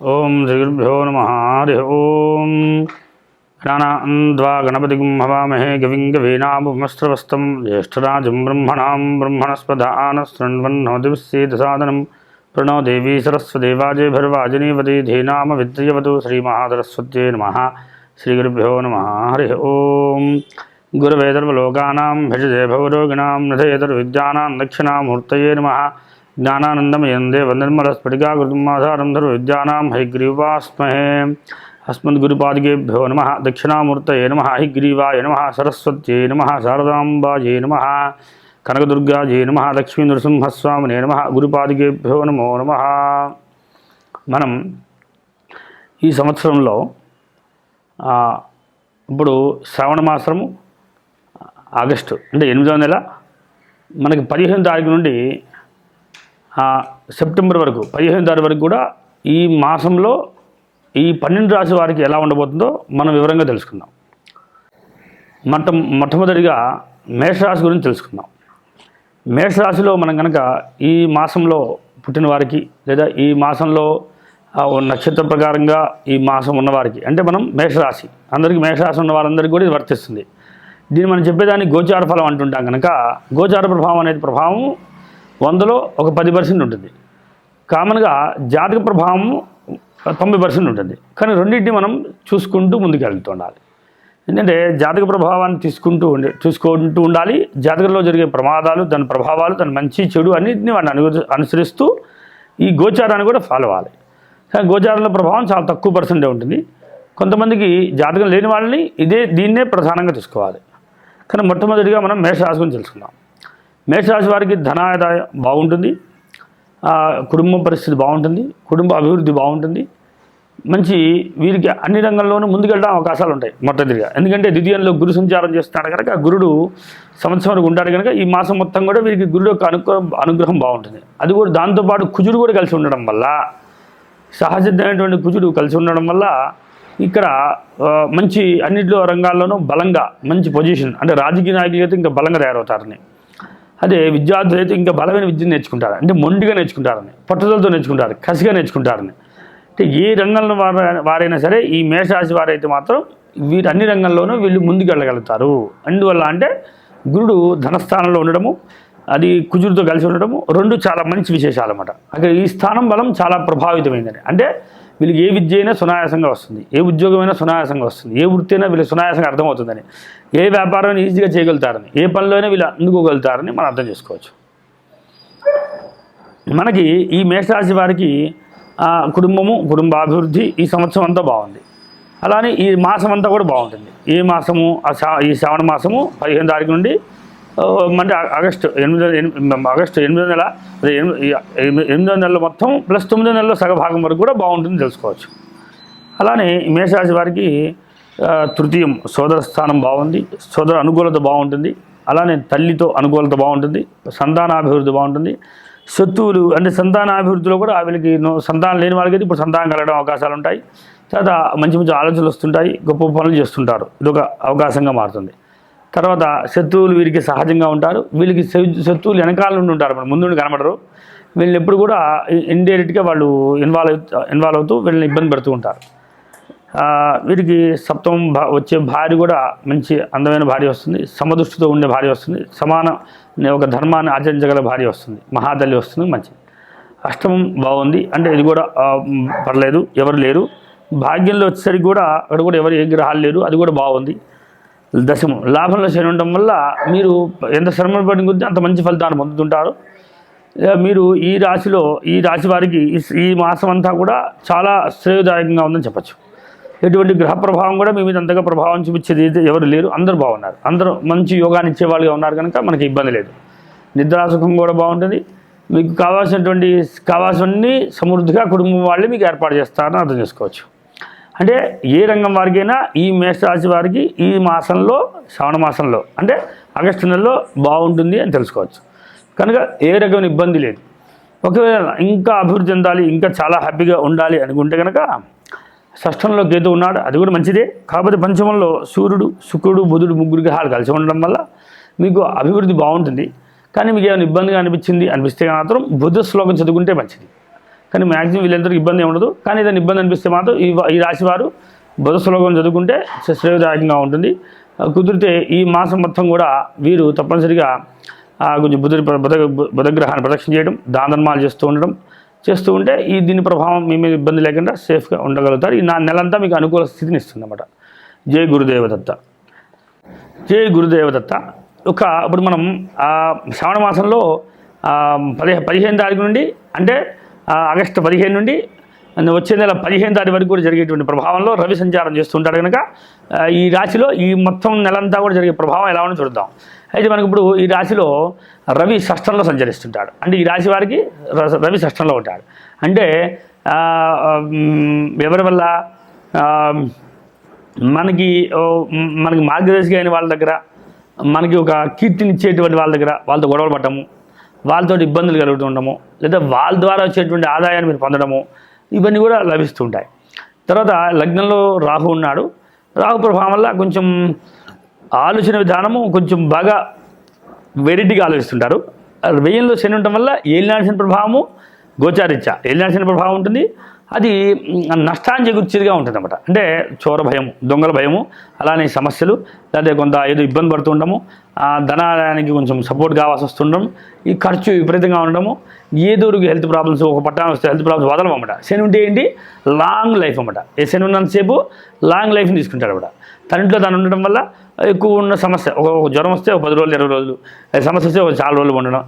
ఓం శ్రీగురుభ్యో నమ హరి ఓం. గణానాద్వా గణపతిగుం హవామహే గవిం గవీనామస్త్రవస్తం జ్యేష్ఠరాజం బ్రహ్మణాం బ్రహ్మణస్పదాన శృణ్వన్నోదిశీదసాదనం ప్రణో దేవీ సరస్వదేవాజే భర్వాజినీవతి ధీనామ విద్యవతు శ్రీమహాసరస్వత్యే నమ శ్రీగురుభ్యో నమ హరి ఓం. గురువేదర్వలోకానాం భిషజే భవరోగిణాం నృథయేతర్విద్యానాం దక్షిణామూర్తయే నమ జ్ఞానానందం ఎందే వందర్మల స్ఫటిగా గురుమాధారంధరు విద్యానాం హైగ్రీవాస్మహే అస్మద్గురుపాదికేభ్యో నమ దక్షిణామూర్తయే నమ హైగ్రీవాయ నమ సరస్వత్యై నమ శారదాంబాయే నమ కనకదుర్గాజే నమ లక్ష్మీ నృసింహస్వామినే నమ గురుపాదికేభ్యో నమో నమ మనం ఈ సంవత్సరంలో ఇప్పుడు శ్రావణ మాసము ఆగస్టు అంటే ఎనిమిదో నెల మనకి పదిహేను తారీఖు నుండి సెప్టెంబర్ వరకు పదిహేను తారీఖు వరకు కూడా ఈ మాసంలో ఈ పన్నెండు రాశి వారికి ఎలా ఉండబోతుందో మనం వివరంగా తెలుసుకుందాం. మొట్ట మొట్టమొదటిగా మేషరాశి గురించి తెలుసుకుందాం. మేషరాశిలో మనం కనుక ఈ మాసంలో పుట్టిన వారికి లేదా ఈ మాసంలో ఓ నక్షత్ర ప్రకారంగా ఈ మాసం ఉన్నవారికి అంటే మనం మేషరాశి అందరికీ మేషరాశి ఉన్న వారందరికీ కూడా ఇది వర్తిస్తుంది. దీన్ని మనం చెప్పేదాన్ని గోచార ఫలం అంటుంటాం కనుక గోచార ప్రభావం అనేది ప్రభావం వందలో ఒక పది పర్సెంట్ ఉంటుంది. కామన్గా జాతక ప్రభావం తొంభై పర్సెంట్ ఉంటుంది. కానీ రెండింటిని మనం చూసుకుంటూ ముందుకు వెళ్తూ ఉండాలి ఎందుకంటే జాతక ప్రభావాన్ని తీసుకుంటూ ఉండే చూసుకుంటూ ఉండాలి. జాతకంలో జరిగే ప్రమాదాలు దాని ప్రభావాలు దాని మంచి చెడు అన్నింటినీ వాడిని అను అనుసరిస్తూ ఈ గోచారాన్ని కూడా ఫాలో అవ్వాలి. కానీ గోచారంలో ప్రభావం చాలా తక్కువ పర్సెంటే ఉంటుంది. కొంతమందికి జాతకం లేని వాళ్ళని ఇదే దీన్నే ప్రధానంగా తీసుకోవాలి కానీ మొట్టమొదటిగా మనం మేషరాశి గురించి తెలుసుకుందాం. మేషరాశి వారికి ధనాదాయం బాగుంటుంది. కుటుంబ పరిస్థితి బాగుంటుంది. కుటుంబ అభివృద్ధి బాగుంటుంది. మంచి వీరికి అన్ని రంగంలోనూ ముందుకెళ్ళడం అవకాశాలు ఉంటాయి మొట్టమొదటిగా. ఎందుకంటే ద్వితీయంలో గురు సంచారం చేస్తున్నాడు కనుక గురుడు సంవత్సరం వరకు ఉంటాడు కనుక ఈ మాసం మొత్తం కూడా వీరికి గురుడు యొక్క అనుగ్రహం అనుగ్రహం బాగుంటుంది. అది కూడా దాంతోపాటు కుజుడు కూడా కలిసి ఉండడం వల్ల సహజమైనటువంటి కుజుడు కలిసి ఉండడం వల్ల ఇక్కడ మంచి అన్నింటిలో రంగాల్లోనూ బలంగా మంచి పొజిషన్ అంటే రాజకీయ నాయకులు అయితే ఇంకా బలంగా తయారవుతారని. అదే విద్యార్థులు అయితే ఇంకా బలమైన విద్యను నేర్చుకుంటారు. అంటే మొండిగా నేర్చుకుంటారని పట్టుదలతో నేర్చుకుంటారు కసిగా నేర్చుకుంటారని. అంటే ఏ రంగంలో వారు వారైనా సరే ఈ మేషరాశి వారైతే మాత్రం వీరు అన్ని రంగంలోనూ వీళ్ళు ముందుకు వెళ్ళగలుగుతారు అందువల్ల అంటే గురుడు ధనస్థానంలో ఉండడము అది కుజుడితో కలిసి ఉండడము రెండు చాలా మంచి విశేషాలు అన్నమాట అక్కడ ఈ స్థానం బలం చాలా ప్రభావితమైందని. అంటే వీళ్ళకి ఏ విద్య అయినా సునాయాసంగా వస్తుంది. ఏ ఉద్యోగమైనా సునాయాసంగా వస్తుంది. ఏ వృత్తి అయినా వీళ్ళకి సునాయాసంగా అర్థమవుతుందని. ఏ వ్యాపారం ఈజీగా చేయగలుగుతారని ఏ పనిలో అయినా వీళ్ళు అందుకోగలుగుతారని మనం అర్థం చేసుకోవచ్చు. మనకి ఈ మేషరాశి వారికి ఆ, కుటుంబము కుటుంబ అభివృద్ధి ఈ సంవత్సరం అంతా బాగుంది. అలానే ఈ మాసం అంతా కూడా బాగుంటుంది. ఏ మాసము ఆ శా- ఈ శ్రావణ మాసము పదిహేను తారీఖు నుండి అంటే ఆగస్టు ఎనిమిదో ఎనిమిది ఆగస్టు ఎనిమిదో నెల అదే ఎనిమిది ఎనిమిదో నెలలో మొత్తం ప్లస్ తొమ్మిదో నెలలో సగభాగం వరకు కూడా బాగుంటుంది తెలుసుకోవచ్చు. అలానే మేషరాశి వారికి తృతీయం సోదర స్థానం బాగుంది సోదర అనుకూలత బాగుంటుంది అలానే తల్లితో అనుకూలత బాగుంటుంది సంతానాభివృద్ధి బాగుంటుంది. శత్రువులు అంటే సంతానాభివృద్ధిలో కూడా వీళ్ళకి సంతానం లేని వాళ్ళకి అయితే ఇప్పుడు సంతానం కలగడం అవకాశాలు ఉంటాయి తర్వాత మంచి మంచి ఆలోచనలు వస్తుంటాయి గొప్ప పనులు చేస్తుంటారు. ఇదొక అవకాశంగా మారుతుంది. తర్వాత శత్రువులు వీరికి సహజంగా ఉంటారు. వీళ్ళకి శత్రువులు వెనకాల నుండి ఉంటారు మన ముందు కనబడరు. వీళ్ళని ఎప్పుడు కూడా ఇండైరెక్ట్గా వాళ్ళు ఇన్వాల్వ్ ఇన్వాల్వ్ అవుతూ వీళ్ళని ఇబ్బంది పెడుతూ ఉంటారు. వీరికి సప్తమం భా వచ్చే భార్య కూడా మంచి అందమైన భార్య వస్తుంది. సమదృష్టితో ఉండే భార్య వస్తుంది. సమాన ఒక ధర్మాన్ని ఆచరించగల భార్య వస్తుంది. మహాదలి వస్తుంది. మంచి అష్టమం బాగుంది. అంటే ఇది కూడా పర్లేదు. ఎవరు లేరు. భాగ్యంలో వచ్చేసరికి కూడా అక్కడ కూడా ఎవరు ఏ గ్రహాలు లేరు. అది కూడా బాగుంది. దశము. లాభంలో శని ఉండడం వల్ల మీరు ఎంత శ్రమ పడిన కొద్దీ అంత మంచి ఫలితాన్ని పొందుతుంటారు. ఇక మీరు ఈ రాశిలో ఈ రాశి వారికి ఈ- మాసం అంతా కూడా చాలా శ్రేయదాయకంగా ఉందని చెప్పచ్చు. ఎటువంటి గ్రహ ప్రభావం కూడా మీ మీద అంతగా ప్రభావం చూపించేది ఎవరు లేరు. అందరూ బాగున్నారు. అందరూ మంచి యోగాన్ని ఇచ్చేవాళ్ళుగా ఉన్నారు కనుక మనకి ఇబ్బంది లేదు. నిద్రాసుఖం కూడా బాగుంటుంది. మీకు కావాల్సినటువంటి కావాల్సినవన్నీ సమృద్ధిగా కుటుంబం వాళ్ళే మీకు ఏర్పాటు చేస్తారని అర్థం చేసుకోవచ్చు. అంటే ఏ రంగం వారికైనా ఈ మేషరాశి వారికి ఈ మాసంలో శ్రావణ మాసంలో అంటే ఆగస్టు నెలలో బాగుంటుంది అని తెలుసుకోవచ్చు. కనుక ఏ రకమైన ఇబ్బంది లేదు. ఒకవేళ ఇంకా అభివృద్ధి చెందాలి ఇంకా చాలా హ్యాపీగా ఉండాలి అనుకుంటే కనుక షష్ఠంలో కేతు ఉన్నాడు అది కూడా మంచిదే. కాకపోతే పంచమంలో సూర్యుడు శుక్రుడు బుధుడు ముగ్గురు గ్రహాలు కలిసి ఉండడం వల్ల మీకు అభివృద్ధి బాగుంటుంది. కానీ మీకు ఏమైనా ఇబ్బందిగా అనిపించింది అనిపిస్తే మాత్రం బుద్ధ శ్లోకం చదువుకుంటే మంచిది. కానీ మ్యాక్సిమం వీళ్ళందరికీ ఇబ్బంది ఉండదు కానీ ఏదైనా ఇబ్బంది అనిపిస్తే మాత్రం ఈ ఈ రాశి వారు బుధ శ్లోకం చదువుకుంటే శ్రేయదాయకంగా ఉంటుంది. కుదిరితే ఈ మాసం మొత్తం కూడా వీరు తప్పనిసరిగా ఆ, కొంచెం బుధుడి బుధ బుధగ్రహాన్ని ప్రదక్షిణ చేయడం దానధర్మాలు చేస్తూ ఉండడం చేస్తూ ఉంటే ఈ దీని ప్రభావం మీ మీద ఇబ్బంది లేకుండా సేఫ్గా ఉండగలుగుతారు. ఈ నా నెలంతా మీకు అనుకూల స్థితిని ఇస్తుంది అన్నమాట జై గురుదేవదత్త. జై గురుదేవదత్త. ఒక ఇప్పుడు మనం శ్రావణ మాసంలో పదిహే పదిహేను తారీఖు నుండి అంటే ఆగస్టు పదిహేను నుండి వచ్చే నెల పదిహేను తారీఖు వరకు కూడా జరిగేటువంటి ప్రభావంలో రవి సంచారం చేస్తుంటాడు కనుక ఈ రాశిలో ఈ మొత్తం నెలంతా కూడా జరిగే ప్రభావం ఎలా ఉందో చూద్దాం. అయితే మనకి ఇప్పుడు ఈ రాశిలో రవి షష్టంలో సంచరిస్తుంటాడు. అంటే ఈ రాశి వారికి ర- రవి షష్టంలో ఉంటాడు. అంటే ఎవరి వల్ల? మనకి మనకి మార్గదర్శి అయిన వాళ్ళ దగ్గర మనకి ఒక కీర్తిని ఇచ్చేటువంటి వాళ్ళ దగ్గర వాళ్ళతో గొడవలు పడటము వాళ్ళతో ఇబ్బందులు కలుగుతుండము లేదా వాళ్ళ ద్వారా వచ్చేటువంటి ఆదాయాన్ని మీరు పొందడము ఇవన్నీ కూడా లభిస్తుంటాయి. తర్వాత లగ్నంలో రాహు ఉన్నాడు. రాహు ప్రభావం వల్ల కొంచెం ఆలోచన విధానము కొంచెం బాగా వెరైటీగా ఆలోచిస్తుంటారు. వెయ్యంలో శని ఉండటం వల్ల ఏలినాడిసిన ప్రభావము గోచారిత్య. ఏలినాడిసిన ప్రభావం ఉంటుంది. అది నష్టాన్ని చేకూర్చేదిగా ఉంటుంది అనమాట అంటే చోర భయము దొంగల భయము అలానే సమస్యలు లేదా కొంత ఏదో ఇబ్బంది పడుతుండము ఆ ధనానికి కొంచెం సపోర్ట్ కావాల్సి వస్తుండడం ఈ ఖర్చు విపరీతంగా ఉండడము ఏదో హెల్త్ ప్రాబ్లమ్స్ ఒక పట్టాన్ని వస్తే హెల్త్ ప్రాబ్లమ్స్ వదలం అన్నమాట. శని ఉంటే ఏంటి? లాంగ్ లైఫ్ అన్నమాట. ఏ శని ఉన్నంతసేపు లాంగ్ లైఫ్ని తీసుకుంటాడు అన్నమాట. తనింట్లో తను ఉండడం వల్ల ఎక్కువ ఉన్న సమస్య ఒక జ్వరం వస్తే ఒక పది రోజులు ఇరవై రోజులు సమస్య వస్తే ఒక చాలా రోజులు ఉండడం.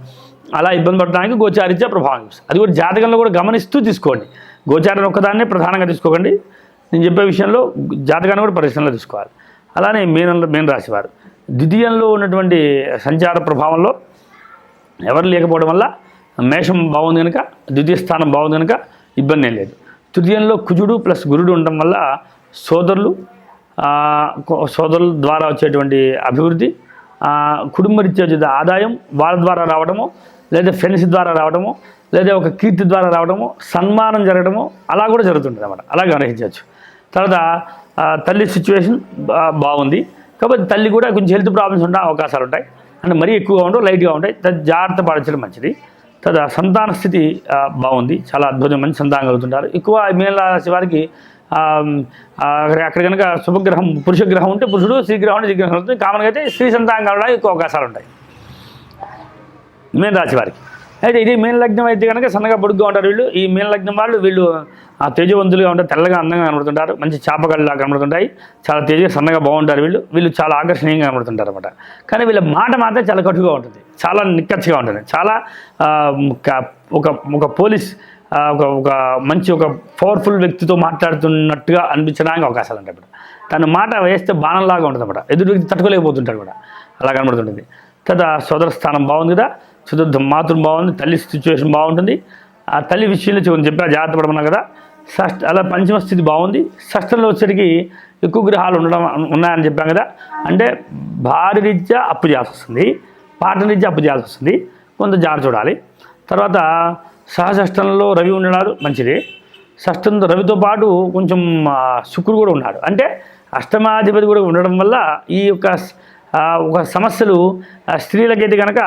అలా ఇబ్బంది పడడానికి గోచారిత్య ప్రభావం అది కూడా జాతకంలో కూడా గమనిస్తూ తీసుకోండి. గోచారం ఒక్కదాన్నే ప్రధానంగా తీసుకోకండి. నేను చెప్పే విషయంలో జాతకాన్ని కూడా పరిశ్రమలో తీసుకోవాలి. అలానే మీనంలో మీన రాశివారు. ద్వితీయంలో ఉన్నటువంటి సంచార ప్రభావంలో ఎవరు లేకపోవడం వల్ల మేషం బాగుంది కనుక ద్వితీయ స్థానం బాగుంది కనుక ఇబ్బంది ఏం లేదు. తృతీయంలో కుజుడు ప్లస్ గురుడు ఉండటం వల్ల సోదరులు సోదరుల ద్వారా వచ్చేటువంటి అభివృద్ధి కుటుంబ కుటుంబరీత్యా ఆదాయం వాళ్ళ ద్వారా రావడము లేదా ఫ్రెండ్స్ ద్వారా రావడము లేదా ఒక కీర్తి ద్వారా రావడము సన్మానం జరగడము అలా కూడా జరుగుతుంటుంది అనమాట అలా గ్రహించవచ్చు తర్వాత తల్లి సిచ్యువేషన్ బాగుంది. కాబట్టి తల్లి కూడా కొంచెం హెల్త్ ప్రాబ్లమ్స్ ఉండే అవకాశాలు ఉంటాయి. అంటే మరీ ఎక్కువగా ఉండవు లైట్గా ఉంటాయి. త- జాగ్రత్త పాటించడం మంచిది. తర్వాత సంతాన స్థితి బాగుంది. చాలా అద్భుతం మంచి సంతానం కలుగుతుంటారు. ఎక్కువ మీన రాశి వారికి అక్కడ- కనుక శుభగ్రహం పురుష గ్రహం ఉంటే పురుషుడు స్త్రీ గ్రహం ఉంటే గ్రహం ఉంటుంది కామన్గా అయితే స్త్రీ సంతానం కలగడానికి ఎక్కువ అవకాశాలు ఉంటాయి. మీన రాశి వారికి. అయితే ఇది మీన లగ్నం అయితే కనుక సన్నగా పొడుగ్గా ఉంటారు వీళ్ళు. ఈ మీన లగ్నం వాళ్ళు వీళ్ళు ఆ తేజవంతులుగా ఉంటారు తెల్లగా అందంగా కనబడుతుంటారు. మంచి చేపకళ్ళలా కనబడుతుంటాయి. చాలా తేజ సన్నగా బాగుంటారు వీళ్ళు. వీళ్ళు చాలా ఆకర్షణీయంగా కనబడుతుంటారు అనమాట కానీ వీళ్ళ మాట మాత్రం చాలా కటుగా ఉంటుంది. చాలా నిక్కచ్చిగా ఉంటుంది. చాలా ఒక- ఒక పోలీస్ ఒక ఒక మంచి ఒక పవర్ఫుల్ వ్యక్తితో మాట్లాడుతున్నట్టుగా అనిపించడానికి అవకాశాలు ఉంటాయి ఇప్పుడు తన మాట వేస్తే బాణంలాగా ఉంటుంది అనమాట ఎదురు వ్యక్తి తట్టుకోలేకపోతుంటాడు కూడా. అలా కనబడుతుంటుంది. తర్వాత సోదర స్థానం బాగుంది కదా. చతుర్థం మాతృం బాగుంది తల్లి సిచ్యువేషన్ బాగుంటుంది. ఆ తల్లి విషయంలో కొంచెం చెప్పా జాగ్రత్త పడమన్నా కదా. షష్ట అలా పంచమ స్థితి బాగుంది. షష్ఠంలో వచ్చేసరికి ఎక్కువ గ్రహాలు ఉండడం ఉన్నాయని చెప్పాం కదా. అంటే భారీ రీత్యా అప్పు చేయాల్సి వస్తుంది. పాట రీత్యా అప్పు చేయాల్సి వస్తుంది. కొంత జాగ్రత్త చూడాలి. తర్వాత సహషష్టంలో రవి ఉండడాలు మంచిది. షష్టంతో రవితో పాటు కొంచెం శుక్రుడు కూడా ఉన్నాడు. అంటే అష్టమాధిపతి కూడా ఉండడం వల్ల ఈ యొక్క ఒక సమస్యలు స్త్రీలకైతే కనుక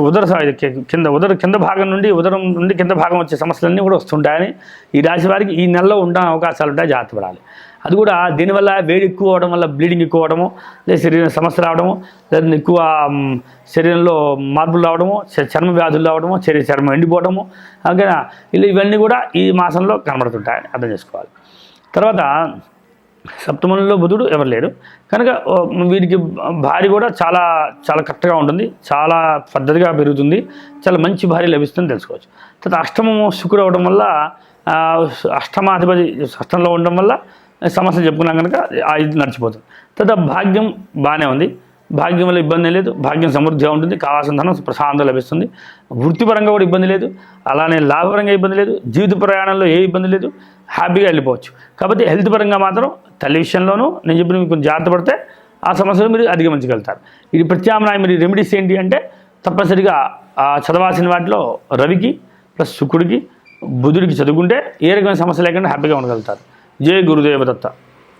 ఉదర కింద ఉదర కింద భాగం నుండి ఉదరం నుండి కింద భాగం వచ్చే సమస్యలన్నీ కూడా వస్తుంటాయని ఈ రాశి వారికి ఈ నెలలో ఉండే అవకాశాలు ఉంటాయి జాగ్రత్త పడాలి. అది కూడా దీనివల్ల వేడి ఎక్కువ అవడం వల్ల బ్లీడింగ్ ఎక్కువ అవడము లేదా శరీరం సమస్య రావడము లేదా ఎక్కువ శరీరంలో మార్పులు రావడము చ- చర్మ వ్యాధులు రావడము శరీర చర్మం ఎండిపోవడము ఓకేనా? ఇవన్నీ కూడా ఈ మాసంలో కనబడుతుంటాయని అర్థం చేసుకోవాలి. తర్వాత సప్తమంలో బుధుడు ఎవరు లేరు కనుక వీరికి భార్య కూడా చాలా చాలా కరెక్ట్గా ఉంటుంది. చాలా పద్ధతిగా పెరుగుతుంది. చాలా మంచి భార్య లభిస్తుందని తెలుసుకోవచ్చు. తర్వాత అష్టమము శుక్రుడు అవడం వల్ల అష్టమాధిపతి అష్టంలో ఉండడం వల్ల సమస్య చెప్పుకున్నాం కనుక ఆ ఇది నడిచిపోతుంది. తర్వాత భాగ్యం బాగానే ఉంది. భాగ్యం వల్ల ఇబ్బంది లేదు. భాగ్యం సమృద్ధిగా ఉంటుంది. కావాల్సిన ధనం ప్రశాంతం లభిస్తుంది. వృత్తిపరంగా కూడా ఇబ్బంది లేదు. అలానే లాభపరంగా ఇబ్బంది లేదు. జీవిత ప్రయాణంలో ఏ ఇబ్బంది లేదు. హ్యాపీగా వెళ్ళిపోవచ్చు. కాబట్టి హెల్త్ పరంగా మాత్రం తల్లి విషయంలోనూ నేను చెప్పిన మీకు కొంచెం జాగ్రత్త పడితే ఆ సమస్యలు మీరు అధిగమించగలుగుతారు. ఇది ప్రత్యామ్నాయం మీరు రెమెడీస్ ఏంటి అంటే తప్పనిసరిగా ఆ చదవాల్సిన వాటిలో రవికి ప్లస్ శుక్రుడికి బుధుడికి చదువుకుంటే ఏ రకమైన సమస్య లేకుండా హ్యాపీగా ఉండగలుగుతారు. జై గురుదేవ దత్త